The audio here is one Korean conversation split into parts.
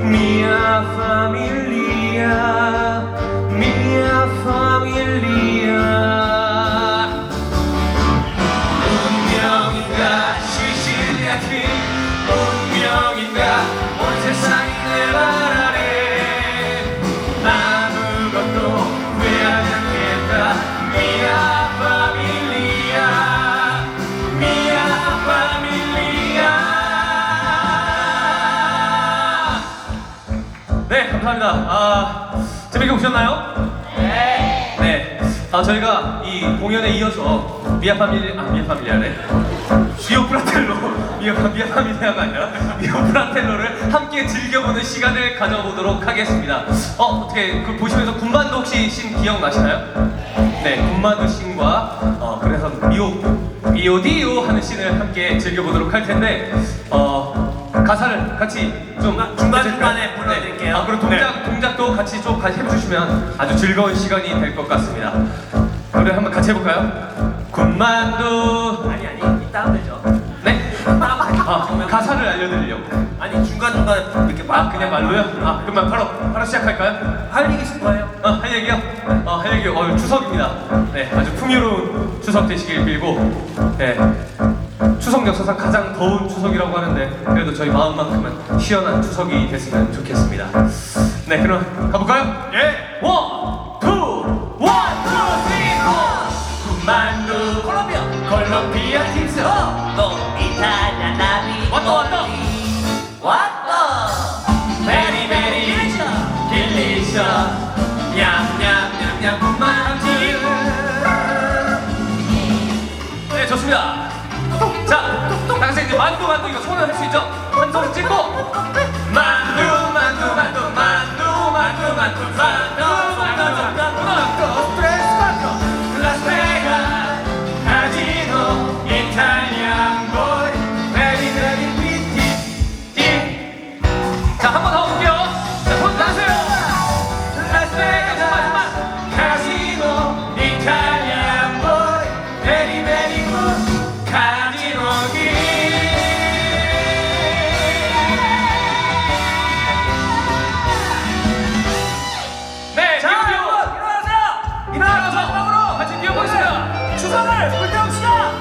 minha 감사합니다 아 재밌게 보셨나요? 네. 아 저희가 이 공연에 이어서 미아 파밀리 아 미아 파밀리아네. 미오 프라텔로 미아 미아 파밀리아가 아니라 미오 프라텔로를 함께 즐겨보는 시간을 가져보도록 하겠습니다. 어 어떻게 그 보시면서 군반도 혹시 신 기억나시나요? 네, 군반도 신과 어 그래서 미오 미오디오 하는 신을 함께 즐겨보도록 할 텐데 어 가사를 같이 좀 중간-? 중간에 불러드릴게요. 아 그리고 동작 동작도 같이 좀 같이 해주시면 아주 즐거운 시간이 될 것 같습니다. 노래 한번 같이 해볼까요? 군만두 아니 아니 이따 하면 되죠. 네? 아 가사를 알려드리려고. 아니 중간 중간에 이렇게 아막 그냥 말로요? 아 그러면 바로 바로 시작할까요? 할 얘기 거예요. 어할 얘기요? 어할 얘기 어 추석입니다. 네 아주 풍요로운 추석 되시길 빌고 네 추석 역사상 가장 더운 추석이라고 하는데 그래도 저희 마음만큼은 시원한 추석이 됐으면 좋겠습니다. 네 그럼 가볼까요? 예. 원, 투, 원, 투, 쓰리, 포. 군만두, 콜롬비아. 콜롬비아 팁스. 또 이탈리아 나비. 왔다, 왔다. 왔다. 베리 베리 딜리셔. 딜리셔. 만두 이거 손을 할 수 있죠? 한 손 찍고 만두 만두 만두 만두 만두 만두 만두 추석을 불태웁시다.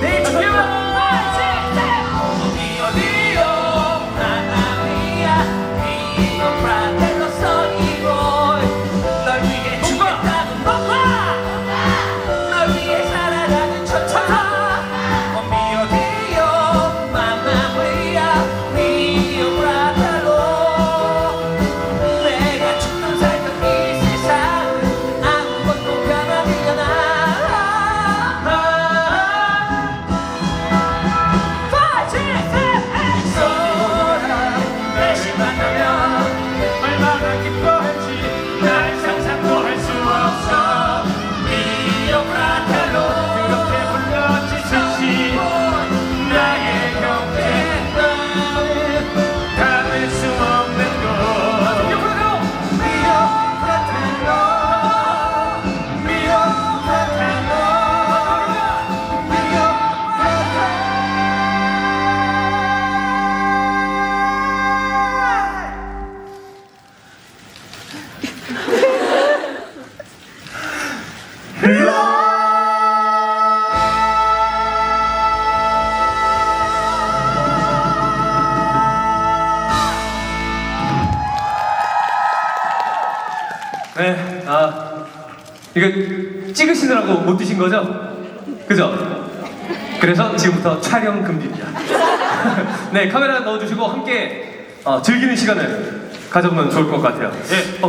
내일 추석이 네, 아 이거 찍으시느라고 못 드신 거죠? 그죠? 그래서 지금부터 촬영 금지입니다. 네, 카메라 넣어주시고 함께 어, 즐기는 시간을 가져보면 좋을 것 같아요. 예. 어,